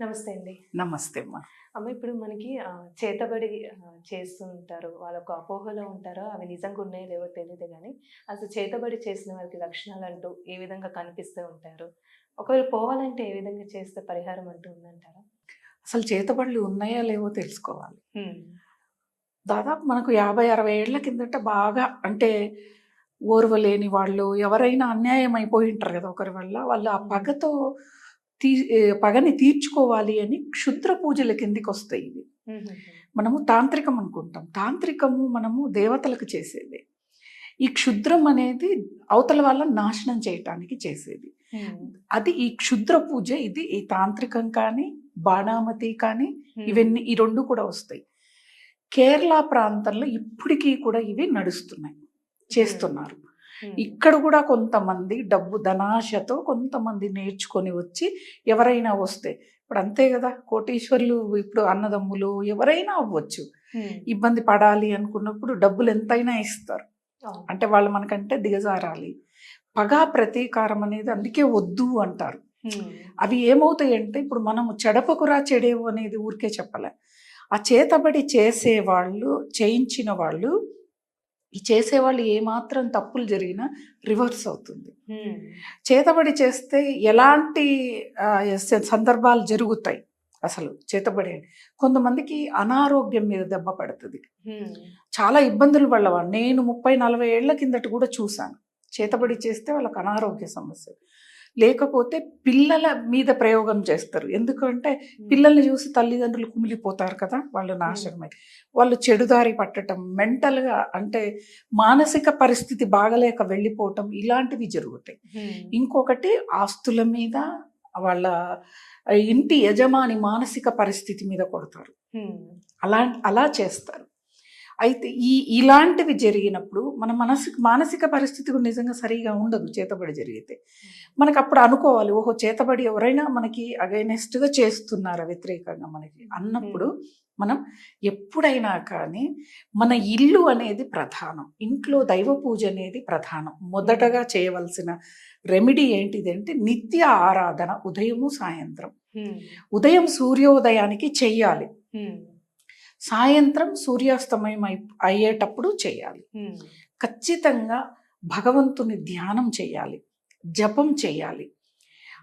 నమస్తే అండి. నమస్తే అమ్మా. అమ్మ ఇప్పుడు మనకి చేతబడి ఆ, చేస్తూ ఉంటారు వాళ్ళకు అపోహలో ఉంటారో అవి నిజంగా ఉన్నాయో లేవో తెలియదు కానీ అసలు చేతబడి చేసిన వారికి లక్షణాలు అంటూ ఏ విధంగా కనిపిస్తూ ఉంటారు? ఒకవేళ పోవాలంటే ఏ విధంగా చేస్తే పరిహారం అంటూ ఉందంటారా? అసలు చేతబడులు ఉన్నాయా లేవో తెలుసుకోవాలి. దాదాపు మనకు యాభై అరవై ఏళ్ళ కిందట బాగా అంటే ఓర్వలేని వాళ్ళు ఎవరైనా అన్యాయం అయిపోయి ఉంటారు కదా ఒకరి వల్ల. వాళ్ళు ఆ పగతో తీ పగని తీర్చుకోవాలి అని క్షుద్ర పూజల కిందికి వస్తాయి ఇవి మనము తాంత్రికం అనుకుంటాం. తాంత్రికము మనము దేవతలకు చేసేది. ఈ క్షుద్రం అనేది అవతల వాళ్ళని నాశనం చేయటానికి చేసేది. అది ఈ క్షుద్ర పూజ ఇది ఈ తాంత్రికం కానీ బాణామతి కానీ. ఇవన్నీ ఈ రెండు కూడా వస్తాయి. కేరళ ప్రాంతంలో ఇప్పటికీ కూడా ఇవి నడుస్తున్నాయి. చేస్తున్నారు. ఇక్కడ కూడా కొంతమంది డబ్బు ధనాశతో కొంతమంది నేర్చుకొని వచ్చి ఎవరైనా వస్తే ఇప్పుడు అంతే కదా కోటీశ్వర్లు ఇప్పుడు అన్నదమ్ములు ఎవరైనా అవ్వచ్చు. ఇబ్బంది పడాలి అనుకున్నప్పుడు డబ్బులు ఎంతైనా ఇస్తారు. అంటే వాళ్ళు మనకంటే దిగజారాలి పగా ప్రతీకారం అనేది అందుకే వద్దు అంటారు. అవి ఏమవుతాయి అంటే ఇప్పుడు మనము చెడపకురా చెడేవు అనేది ఊరికే చెప్పలే ఆ చేతబడి చేసేవాళ్ళు చేయించిన వాళ్ళు చేసేవాళ్ళు ఏమాత్రం తప్పులు జరిగినా రివర్స్ అవుతుంది. చేతబడి చేస్తే ఎలాంటి సందర్భాలు జరుగుతాయి అసలు చేతబడి అని. కొంతమందికి అనారోగ్యం మీద దెబ్బ పడుతుంది. చాలా ఇబ్బందులు పడేవాళ్ళు నేను ముప్పై నలభై ఏళ్ళ కిందట కూడా చూశాను చేతబడి చేస్తే వాళ్ళకి అనారోగ్య సమస్య లేకపోతే పిల్లల మీద ప్రయోగం చేస్తారు. ఎందుకంటే పిల్లల్ని చూసి తల్లిదండ్రులు కుమిలిపోతారు కదా వాళ్ళు నాశనమై వాళ్ళు చెడుదారి పట్టడం మెంటల్గా అంటే మానసిక పరిస్థితి బాగలేక వెళ్ళిపోవటం ఇలాంటివి జరుగుతాయి. ఇంకొకటి ఆస్తుల మీద వాళ్ళ ఇంటి యజమాని మానసిక పరిస్థితి మీద కొడతారు. అలా అలా చేస్తారు. అయితే ఈ ఇలాంటివి జరిగినప్పుడు మన మనసు మానసిక పరిస్థితి కూడా నిజంగా సరిగా ఉండదు చేతబడి జరిగితే. మనకు అప్పుడు అనుకోవాలి ఓహో చేతబడి ఎవరైనా మనకి అగైనెస్ట్గా చేస్తున్నారా వ్యతిరేకంగా మనకి? అన్నప్పుడు మనం ఎప్పుడైనా కానీ మన ఇల్లు అనేది ప్రధానం ఇంట్లో దైవ పూజ అనేది ప్రధానం. మొదటగా చేయవలసిన రెమెడీ ఏంటిది అంటే నిత్య ఆరాధన ఉదయము సాయంత్రం. ఉదయం సూర్యోదయానికి చెయ్యాలి. సాయంత్రం సూర్యాస్తమయం అయి అయ్యేటప్పుడు చేయాలి. ఖచ్చితంగా భగవంతుని ధ్యానం చేయాలి. జపం చేయాలి.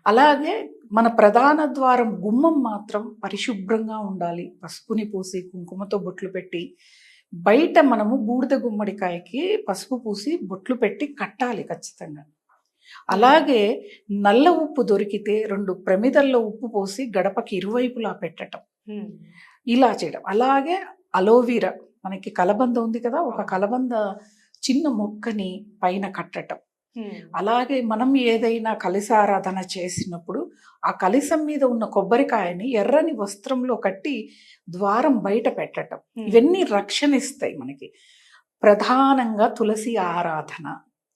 అలాగే మన ప్రధాన ద్వారం గుమ్మం మాత్రం పరిశుభ్రంగా ఉండాలి. పసుపుని పూసి కుంకుమతో బొట్లు పెట్టి బయట మనము బూడిద గుమ్మడికాయకి పసుపు పూసి బొట్లు పెట్టి కట్టాలి ఖచ్చితంగా. అలాగే నల్ల ఉప్పు దొరికితే రెండు ప్రమిదల్లో ఉప్పు పోసి గడపకి ఇరువైపులా పెట్టటం. హ్మ్. ఇలా చేయడం. అలాగే అలోవీరా మనకి కలబంద ఉంది కదా ఒక కలబంద చిన్న మొక్కని పైన కట్టటం హ్మ్. అలాగే మనం ఏదైనా కలిసారాధన చేసినప్పుడు ఆ కలిసం మీద ఉన్న కొబ్బరికాయని ఎర్రని వస్త్రంలో కట్టి ద్వారం బయట పెట్టటం హ్మ్. ఇవన్నీ రక్షణ ఇస్తాయి మనకి. ప్రధానంగా తులసి ఆరాధన.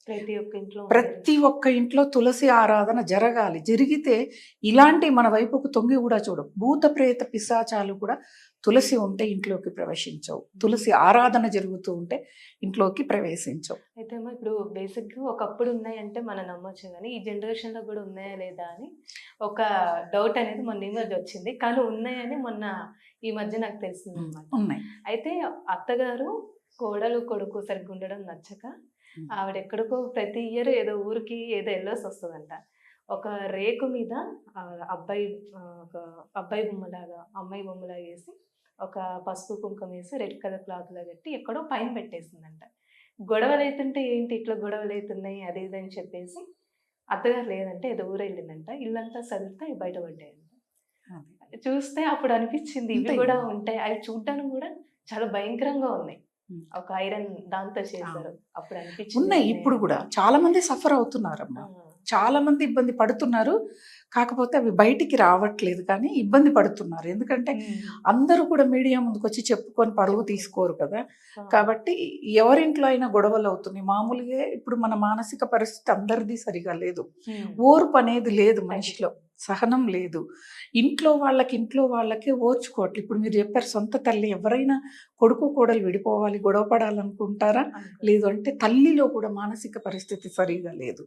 ప్రతి ఒక్క ఇంట్లో ప్రతి ఒక్క ఇంట్లో తులసి ఆరాధన జరగాలి. జరిగితే ఇలాంటి మన వైపుకు తొంగి కూడా చూడం. భూత ప్రేత పిశాచాలు కూడా తులసి ఉంటే ఇంట్లోకి ప్రవేశించవు. తులసి ఆరాధన జరుగుతూ ఉంటే ఇంట్లోకి ప్రవేశించవు. అయితే ఇప్పుడు బేసిక్గా ఒకప్పుడు ఉన్నాయంటే మనం నమ్మొచ్చు కానీ ఈ జనరేషన్లో కూడా ఉన్నాయా లేదా అని ఒక డౌట్ అనేది మొన్న ఈ మధ్య వచ్చింది. కానీ ఉన్నాయని మొన్న ఈ మధ్య నాకు తెలిసింది ఉన్నాయి. అయితే అత్తగారు కోడలు కొడుకు సరిగ్గా ఉండడం నచ్చక. ఆవిడ ఎక్కడికో ప్రతి ఇయర్ ఏదో ఊరికి ఏదో వెళ్ళొసి వస్తుందంట. ఒక రేకు మీద అబ్బాయి ఒక అబ్బాయి బొమ్మలాగా అమ్మాయి బొమ్మలాగా వేసి ఒక పసుపు కుంకుమ వేసి రెడ్ కలర్ క్లాత్లో కట్టి ఎక్కడో పైన పెట్టేసిందంట. గొడవలు అవుతుంటే ఏంటి ఇట్లా గొడవలు అవుతున్నాయి అది ఇది అని చెప్పేసి అత్తగారు లేదంటే ఏదో ఊరు వెళ్ళిందంట. ఇల్లంతా సదిరితే బయటపడ్డాయంట. చూస్తే అప్పుడు అనిపించింది ఇవి. కూడా ఉంటాయి. అవి చూడడానికి కూడా చాలా భయంకరంగా ఉన్నాయి. ఒక ఐరన్ దాంతో చేశారు. అప్పుడు అనిపించింది ఉన్నాయి ఇప్పుడు కూడా. చాలా మంది సఫర్ అవుతున్నారమ్మా. చాలా మంది ఇబ్బంది పడుతున్నారు. కాకపోతే అవి బయటికి రావట్లేదు కానీ ఇబ్బంది పడుతున్నారు. ఎందుకంటే అందరూ కూడా మీడియా ముందుకు వచ్చి చెప్పుకొని పరువు తీసుకోరు కదా. కాబట్టి ఎవరింట్లో అయినా గొడవలు అవుతున్నాయి. మామూలుగా ఇప్పుడు మన మానసిక పరిస్థితి అందరిది సరిగా లేదు. ఓర్పు అనేది లేదు మనిషిలో. సహనం లేదు. ఇంట్లో వాళ్ళకి ఇంట్లో వాళ్ళకే ఓర్చుకోవట్లేదు ఇప్పుడు మీరు చెప్పారు సొంత తల్లి ఎవరైనా కొడుకు కోడలు విడిపోవాలి గొడవ పడాలనుకుంటారా? లేదు అంటే తల్లిలో కూడా మానసిక పరిస్థితి సరిగా లేదు.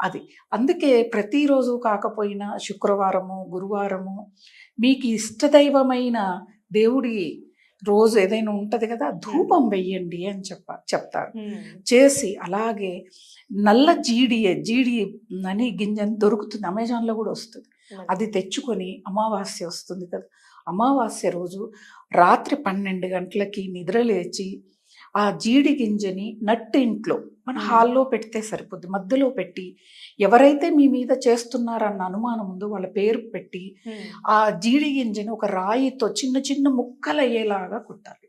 అది. అందుకే ప్రతిరోజు కాకపోయినా శుక్రవారము గురువారము మీకు ఇష్టదైవమైన దేవుడి రోజు ఏదైనా ఉంటది కదా ధూపం వెయ్యండి అని చెప్ప చెప్తారు. చేసి అలాగే నల్ల జీడి జీడి అని గింజని దొరుకుతుంది. అమెజాన్లో కూడా వస్తుంది. అది తెచ్చుకొని అమావాస్య వస్తుంది కదా. అమావాస్య రోజు రాత్రి పన్నెండు గంటలకి నిద్ర లేచి ఆ జీడి గింజని నట్టు ఇంట్లో మన. హాల్లో పెడితే సరిపోద్ది. మధ్యలో పెట్టి ఎవరైతే మీ మీద చేస్తున్నారన్న అనుమానం ఉందో వాళ్ళ పేరు పెట్టి. ఆ జీడి గింజని ఒక రాయితో చిన్న చిన్న ముక్కలు అయ్యేలాగా కొట్టాలి.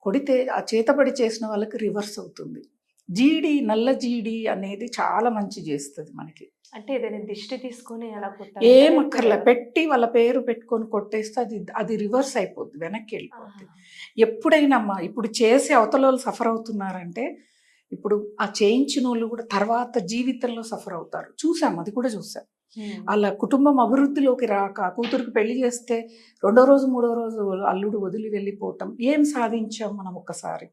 కొడితే ఆ చేతబడి చేసిన వాళ్ళకి రివర్స్ అవుతుంది. జీడి నల్ల జీడి అనేది చాలా మంచి చేస్తుంది మనకి. అంటే ఏదైనా దిష్టి తీసుకొని అలా ఏం అక్కర్లే. పెట్టి వాళ్ళ పేరు పెట్టుకొని కొట్టేస్తే అది అది రివర్స్ అయిపోద్ది వెనక్కి వెళ్ళిపోద్ది. ఎప్పుడైనా అమ్మా ఇప్పుడు చేసి అవతల వాళ్ళు సఫర్ అవుతున్నారంటే ఇప్పుడు ఆ చేయించిన వాళ్ళు కూడా తర్వాత జీవితంలో సఫర్ అవుతారు. చూసాం అది కూడా చూసాం. వాళ్ళ కుటుంబం అభివృద్ధిలోకి రాక కూతురికి పెళ్ళి చేస్తే రెండో రోజు మూడో రోజు అల్లుడు వదిలి వెళ్ళిపోవటం ఏం సాధించాం మనం ఒక్కసారి?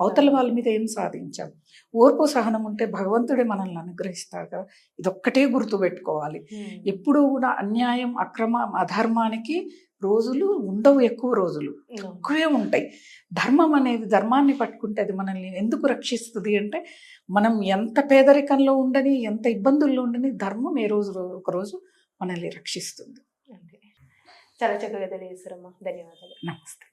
అవతల వాళ్ళ మీద ఏం సాధించాం? ఓర్పు సహనం ఉంటే భగవంతుడే మనల్ని అనుగ్రహిస్తాడు. కదా ఇదొక్కటే గుర్తుపెట్టుకోవాలి ఎప్పుడూ కూడా అన్యాయం అక్రమ అధర్మానికి రోజులు ఉండవు ఎక్కువ రోజులు. ఎక్కువే ఉంటాయి. ధర్మం అనేది ధర్మాన్ని పట్టుకుంటే అది మనల్ని ఎందుకు రక్షిస్తుంది అంటే మనం ఎంత పేదరికంలో ఉండని ఎంత ఇబ్బందుల్లో ఉండని ధర్మం ఏ రోజు ఒక రోజు మనల్ని రక్షిస్తుంది. చాలా చక్కగా తెలియజేస్తారమ్మా ధన్యవాదాలు. నమస్తే.